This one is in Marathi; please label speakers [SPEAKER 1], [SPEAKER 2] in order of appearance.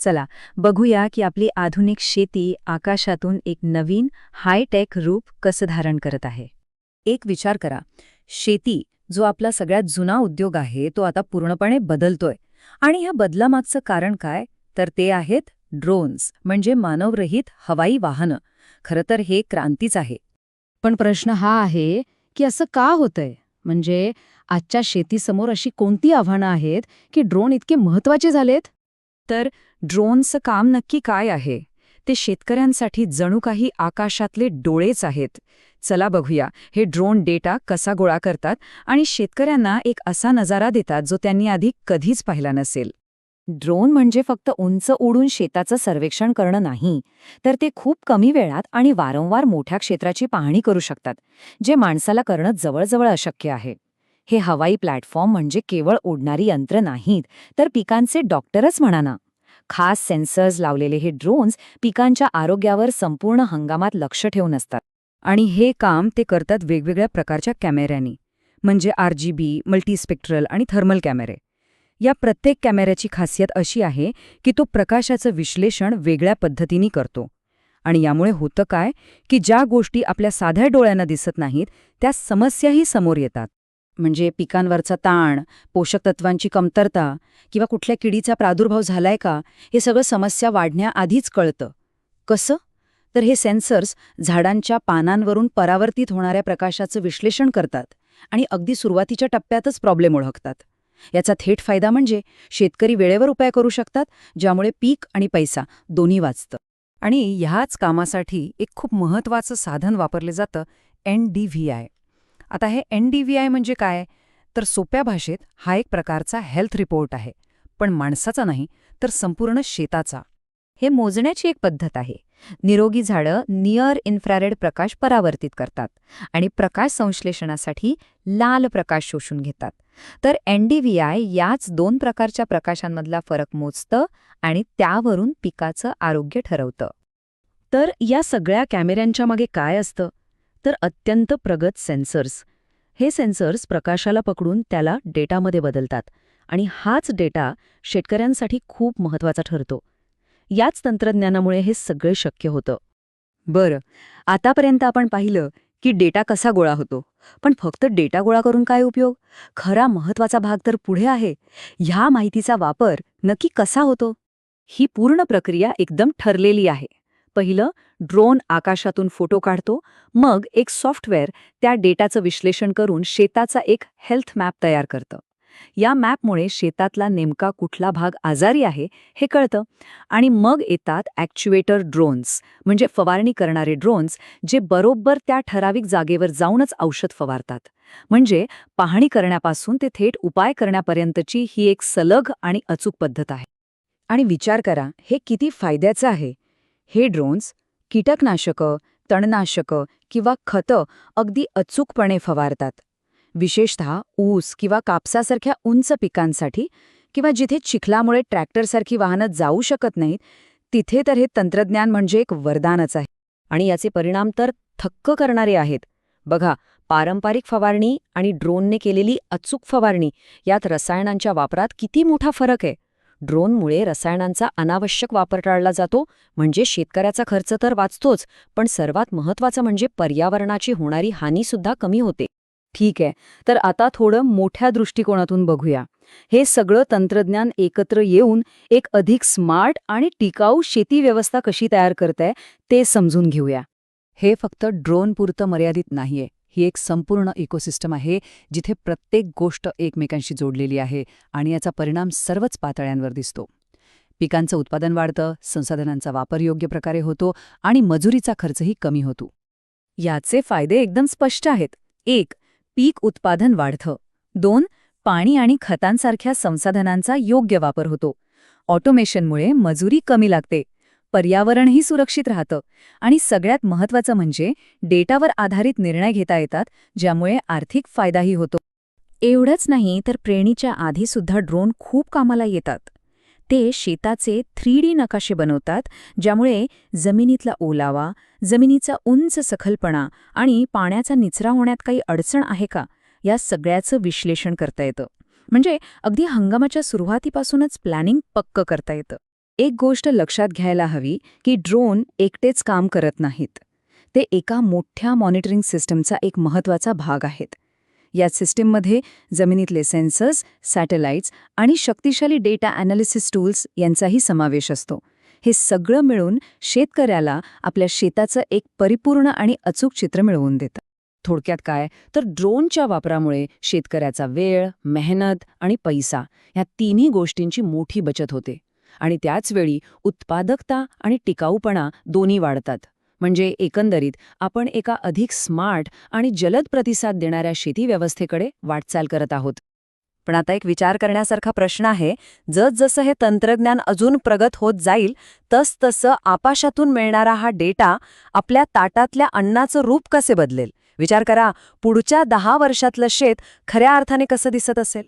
[SPEAKER 1] चला बघूया की आपली आधुनिक शेती आकाशातून एक नवीन हायटेक रूप कसं धारण करत आहे. एक विचार करा शेती जो आपला सगळ्यात जुना उद्योग आहे तो आता पूर्णपणे बदलतोय. आणि ह्या बदलामागचं कारण काय? तर ते आहेत ड्रोन्स म्हणजे मानवरहित हवाई वाहनं. खरं तर हे क्रांतीच आहे.
[SPEAKER 2] पण प्रश्न हा आहे की असं का होतंय? म्हणजे आजच्या शेतीसमोर अशी कोणती आव्हानं आहेत की ड्रोन इतके महत्त्वाचे झालेत?
[SPEAKER 1] तर ड्रोनचं काम नक्की काय आहे? ते शेतकऱ्यांसाठी जणू काही आकाशातले डोळेच आहेत. चला बघूया हे ड्रोन डेटा कसा गोळा करतात आणि शेतकऱ्यांना एक असा नजारा देतात जो त्यांनी आधी कधीच पाहिला नसेल.
[SPEAKER 2] ड्रोन म्हणजे फक्त उंच उडून शेताचं सर्वेक्षण करणं नाही तर ते खूप कमी वेळात आणि वारंवार मोठ्या क्षेत्राची पाहणी करू शकतात जे माणसाला करणं जवळजवळ अशक्य आहे. हे हवाई प्लॅटफॉर्म म्हणजे केवळ उडणारी यंत्र नाहीत तर पिकांचे डॉक्टरच म्हणा ना खास सेन्सर्स लावलेले हे ड्रोन्स पिकांच्या आरोग्यावर संपूर्ण हंगामात लक्ष ठेवून असतात.
[SPEAKER 1] आणि हे काम ते करतात वेगवेगळ्या प्रकारच्या कॅमेऱ्यांनी म्हणजे आर जी बी मल्टीस्पेक्ट्रल आणि थर्मल कॅमेरे. या प्रत्येक कॅमेऱ्याची खासियत अशी आहे की तो प्रकाशाचं विश्लेषण वेगळ्या पद्धतीने करतो. आणि यामुळे होतं काय की ज्या गोष्टी आपल्या साध्या डोळ्यांना दिसत नाहीत त्या समस्याही समोर येतात. म्हणजे पिकांवरचा ताण पोषक तत्वांची कमतरता किंवा कुठल्या किडीचा प्रादुर्भाव झालाय का हे सगळं समस्या वाढण्याआधीच कळतं. कसं? तर हे सेन्सर्स झाडांच्या पानांवरून परावर्तित होणाऱ्या प्रकाशाचं विश्लेषण करतात आणि अगदी सुरुवातीच्या टप्प्यातच प्रॉब्लेम ओळखतात. याचा थेट फायदा म्हणजे शेतकरी वेळेवर उपाय करू शकतात ज्यामुळे पीक आणि पैसा दोन्ही वाचतं. आणि ह्याच कामासाठी एक खूप महत्वाचं साधन वापरले जातं एन डी व्ही आय. आता हे एन डी व्ही आय म्हणजे काय? तर सोप्या भाषेत हा एक प्रकारचा हेल्थ रिपोर्ट आहे. पण माणसाचा नाही तर संपूर्ण शेताचा. हे मोजण्याची एक पद्धत आहे. निरोगी झाडं नियर इन्फ्रारेड प्रकाश परावर्तित करतात आणि प्रकाश संश्लेषणासाठी लाल प्रकाश शोषून घेतात. तर एनडीव्हीआय याच दोन प्रकारच्या प्रकाशांमधला फरक मोजतं आणि त्यावरून पिकाचं आरोग्य ठरवतं.
[SPEAKER 2] तर या सगळ्या कॅमेऱ्यांच्या मागे काय असतं? तर अत्यंत प्रगत सेन्सर्स. हे सेन्सर्स प्रकाशाला पकडून त्याला डेटामध्ये बदलतात आणि हाच डेटा शेतकऱ्यांसाठी खूप महत्त्वाचा ठरतो. याच तंत्रज्ञानामुळे हे सगळे शक्य होतं.
[SPEAKER 1] बरं आतापर्यंत आपण पाहिलं की डेटा कसा गोळा होतो. पण फक्त डेटा गोळा करून काय उपयोग? खरा महत्त्वाचा भाग तर पुढे आहे. ह्या माहितीचा वापर नक्की कसा होतो? ही पूर्ण प्रक्रिया एकदम ठरलेली आहे. पहिलं ड्रोन आकाशातून फोटो काढतो मग एक सॉफ्टवेअर त्या डेटाचं विश्लेषण करून शेताचा एक हेल्थ मॅप तयार करतं. या मॅपमुळे शेतातला नेमका कुठला भाग आजारी आहे हे कळतं आणि मग येतात ॲक्च्युएटर ड्रोन्स म्हणजे फवारणी करणारे ड्रोन्स जे बरोबर त्या ठराविक जागेवर जाऊनच औषध फवारतात. म्हणजे पाहणी करण्यापासून ते थेट उपाय करण्यापर्यंतची ही एक सलग आणि अचूक पद्धत आहे. आणि विचार करा हे किती फायद्याचं आहे? हे ड्रोन्स कीटकनाशकं तणनाशकं किंवा खतं अगदी अचूकपणे फवारतात. विशेषतः ऊस किंवा कापसासारख्या उंच पिकांसाठी किंवा जिथे चिखलामुळे ट्रॅक्टरसारखी वाहनं जाऊ शकत नाहीत तिथे तर हे तंत्रज्ञान म्हणजे एक वरदानच आहे. आणि याचे परिणाम तर थक्क करणारे आहेत. बघा पारंपरिक फवारणी आणि ड्रोनने केलेली अचूक फवारणी यात रसायनांच्या वापरात किती मोठा फरक आहे. ड्रोनमुळे रसायनांचा अनावश्यक वापर टाळला जातो म्हणजे शेतकऱ्याचा खर्च तर वाचतोच पण सर्वात महत्वाचं म्हणजे पर्यावरणाची होणारी हानीसुद्धा कमी होते. ठीक आहे तर आता थोडं मोठ्या दृष्टिकोनातून बघूया. हे सगळं तंत्रज्ञान एकत्र येऊन एक अधिक स्मार्ट आणि टिकाऊ शेती व्यवस्था कशी तयार करतंय ते समजून घेऊया. हे फक्त ड्रोनपुरतं मर्यादित नाहीये. ही एक संपूर्ण इकोसिस्टम आहे जिथे प्रत्येक गोष्ट एकमेकांशी जोडलेली आहे आणि याचा परिणाम सर्वच पातळ्यांवर दिसतो. पिकांचं उत्पादन वाढतं संसाधनांचा वापर योग्य प्रकारे होतो आणि मजुरीचा खर्चही कमी होतो. याचे फायदे एकदम स्पष्ट आहेत. एक पीक उत्पादन वाढतं. दोन पाणी आणि खतांसारख्या संसाधनांचा योग्य वापर होतो. ऑटोमेशनमुळे मजुरी कमी लागते. पर्यावरणही सुरक्षित राहतं. आणि सगळ्यात महत्वाचं म्हणजे डेटावर आधारित निर्णय घेता येतात ज्यामुळे आर्थिक फायदाही होतो. एवढंच नाही तर प्रेरणीच्या आधीसुद्धा ड्रोन खूप कामाला येतात. ते शेताचे थ्री डी नकाशे बनवतात ज्यामुळे जमिनीतला ओलावा जमिनीचा उंच सखलपणा आणि पाण्याचा निचरा होण्यात काही अडचण आहे का या सगळ्याचं विश्लेषण करता येतं. म्हणजे अगदी हंगामाच्या सुरुवातीपासूनच प्लॅनिंग पक्क करता येतं. एक गोष्ट लक्षात घ्यायला हवी की ड्रोन एकटेच काम करत नाहीत. ते एका मोठ्या मॉनिटरिंग सिस्टमचा एक महत्त्वाचा भाग आहेत. या सिस्टीममध्ये जमिनीतले सेन्सर्स सॅटेलाइट्स आणि शक्तिशाली डेटा ॲनालिसिस टूल्स यांचाही समावेश असतो. हे सगळं मिळून शेतकऱ्याला आपल्या शेताचं एक परिपूर्ण आणि अचूक चित्र मिळवून देतं.
[SPEAKER 2] थोडक्यात काय? तर ड्रोनच्या वापरामुळे शेतकऱ्याचा वेळ मेहनत आणि पैसा ह्या तिन्ही गोष्टींची मोठी बचत होते. आणि त्याचवेळी उत्पादकता आणि टिकाऊपणा दोन्ही वाढतात. म्हणजे एकंदरीत आपण एका अधिक स्मार्ट आणि जलद प्रतिसाद देणाऱ्या शेती व्यवस्थेकडे वाटचाल करत आहोत.
[SPEAKER 1] पण आता एक विचार करण्यासारखा प्रश्न आहे जसजसं हे तंत्रज्ञान अजून प्रगत होत जाईल तसतसं आपाशातून मिळणारा हा डेटा आपल्या ताटातल्या अन्नाचं रूप कसे बदलेल? विचार करा पुढच्या दहा वर्षातलं शेत खऱ्या अर्थाने कसं दिसत असेल?